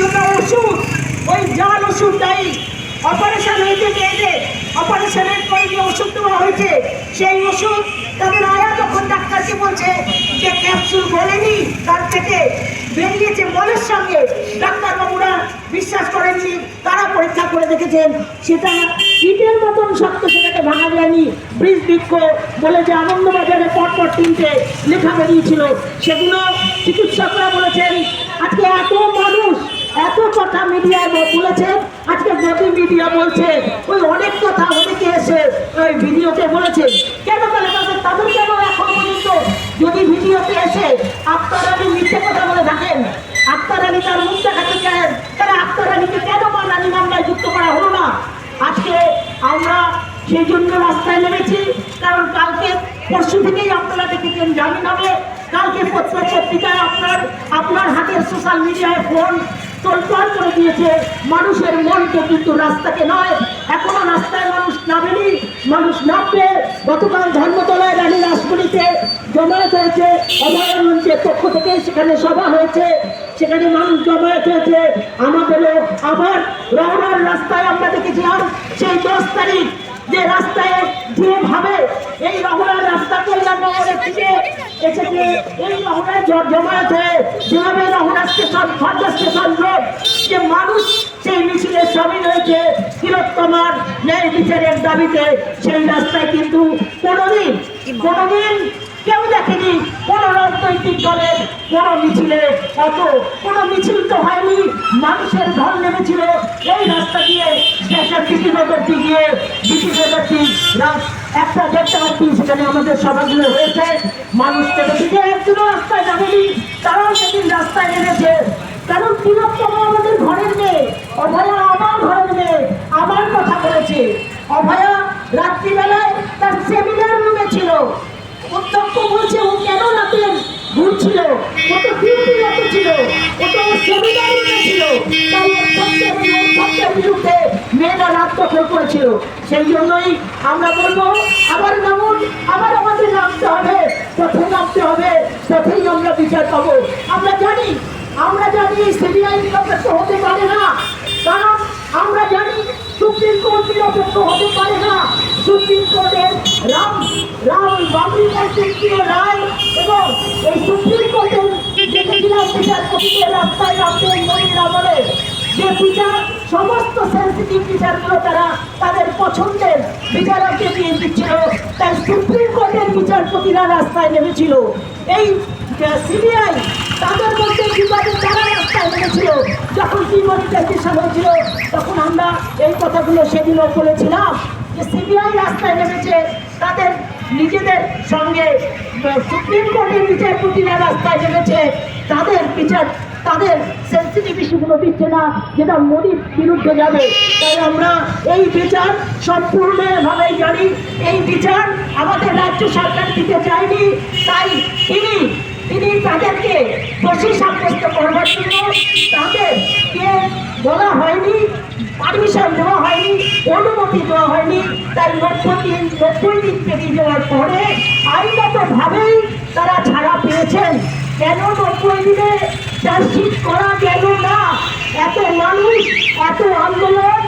জন্য ওষুধ, ওই জাল ওষুধ দেয় অপারেশন হয়েছে মেয়েদের অপারেশনের পরে যে ওষুধ দেওয়া হয়েছে, সেই ওষুধ তাদের আয়া যখন ডাক্তারকে বলছে যে ক্যাপসুল বলেনি তার থেকে বেরিয়েছে মলের সঙ্গে। ডাক্তারবাবুরা বিশ্বাস করেননি, তারা পরীক্ষা করে দেখেছেন, সেটা ইটের মতন শক্ত, সেটাকে ভাঙা যায়নি। ব্রিজ বৃক্ষ, বলে যে আনন্দবাজারে পরপর তিনটে লেখা বেরিয়েছিল, সেগুলো চিকিৎসকরা বলেছেন, আজকে এত মানুষ এত কথা মিডিয়ায় বলেছে, আজকে যদি মিডিয়া বলছে। ওই অনেক কথা অনেকে এসে ওই ভিডিওতে বলেছে। কেন তাহলে তাদের কেন এখন পর্যন্ত যদি ভিডিওতে এসে আক্তার আলী মিথ্যে কথা বলে থাকেন আক্তার আলী তার মুখ দেখাতে চান আক্তার আলীকে কেন মানানি মামলায় যুক্ত করা হলো না? আজকে আমরা সেই জন্য রাস্তায় নেমেছি, কারণ কালকে পরশু থেকেই আপনারা দেখেছেন জামিন হবে। কালকে পত্র পত্রিকায় আপনার আপনার হাতের সোশ্যাল মিডিয়ায় ফোন তোলপাড় করে দিয়েছে। মানুষের মনকে কিন্তু রাস্তাকে নয়। এখনও রাস্তায় মানুষ নামেনি, মানুষ নামবে। গতকাল ধর্মতলায় রানী রাসপুরীতে জমায়েত হয়েছে, অভয়ারণ্যের পক্ষ থেকে সেখানে সভা হয়েছে। সেখানে মানুষ জমায়েত হয়েছে। আমাদেরও আবার রওনার রাস্তায় আমরা দেখেছিলাম, সেই দশ তারিখ যে রাস্তায় যেভাবে এই রহনার রাস্তা কল্যাণনগরের থেকে এসেছে, এই রহনায় জ- জমায়েত হয়ে যেভাবে Rahana station, Khurda station road, যে মানুষ সেই মিছিলের সামিল হয়েছে তিলোত্তমার ন্যায় বিচারের দাবিতে, সেই রাস্তায় কিন্তু কোনোদিন কোনোদিন কেউ দেখেনি কোন রাজনৈতিক দলের কোন মিছিলে, অত কোন মিছিল তো হয়নি, মানুষের ঘর নেমেছিল এই রাস্তা দিয়ে স্টেশন বিটিনগরটি গিয়ে বিটিনগরটি একটা দেড়টা অব্দি সেখানে আমাদের সভাগুলো হয়েছে। মানুষ থেকে যে একজনও রাস্তায় নামেনি, তারাও সেদিন রাস্তায় নেমেছে। কারণ তিলোত্তম আমাদের ঘরের মেয়ে, অভয়া আমার ঘরের মেয়ে, আমার কথা বলেছে। অভয়া রাত্রিবেলায় তার সেমিনার রুমে ছিল। অধ্যক্ষ বলছে, ও কেন রাতে ঘুরছিল ও তো ডিউটি রাতে ছিল। ও তো সেমিনার রুমে ছিল তাই অধ্যক্ষের অধ্যক্ষের বিরুদ্ধে মেয়েরা রাত দখল করেছিল। সেই জন্যই আমরা বলব, আবার নামুন, আবার আমাদের নামতে হবে, পথে নামতে হবে, পথেই আমরা বিচার পাবো। আমরা জানি আমরা জানি সিবিআই নিরপেক্ষ হতে পারে না। কারণ আমরা জানি সুপ্রিম কোর্ট নিরপেক্ষ হতে পারে না। সুপ্রিম কোর্টের রাম রাম বাবরি রায় এবং এই সুপ্রিম কোর্টের দেখেছিলাম বিচারপতিদের রাস্তায় রাখতেন মনির আমলে যে বিচার সমস্ত সেন্সিটিভ বিচারগুলো তারা তাদের পছন্দের বিচারককে দিয়ে দিচ্ছিল। তাই সুপ্রিম কোর্টের বিচারপতিরা রাস্তায় নেমেছিল। এই সিবিআই তাদের মধ্যে বিবাদে তারা রাস্তায় নেমেছিল। যখন ডিমনিটাইজেশন হয়েছিল, তখন আমরা এই কথাগুলো সেদিনও বলেছিলাম যে সিবিআই রাস্তায় নেমেছে। তাদের নিজেদের সঙ্গে সুপ্রিম কোর্টের বিচারপতিরা রাস্তায় নেমেছে। তাদের বিচার তাদের সেন্সিটিভ ইস্যুগুলো দিচ্ছে না, যেটা মোদির বিরুদ্ধে যাবে। তাই আমরা এই বিচার সম্পূর্ণভাবেই জানি, এই বিচার আমাদের রাজ্য সরকার দিতে চায়নি। তাই তিনি তিনি তাদেরকে দোষী সাব্যস্ত করবার জন্য তাদেরকে বলা হয়নি পারমিশন দেওয়া হয়নি, অনুমতি দেওয়া হয়নি। তাই নব্বই দিন নব্বই দিন পেরিয়ে যাওয়ার পরে আইনগতভাবেই তারা ছাড়া পেয়েছেন। কেন নব্বই দিনে চার্জশিট করা গেল না? এত মানুষ এত আন্দোলন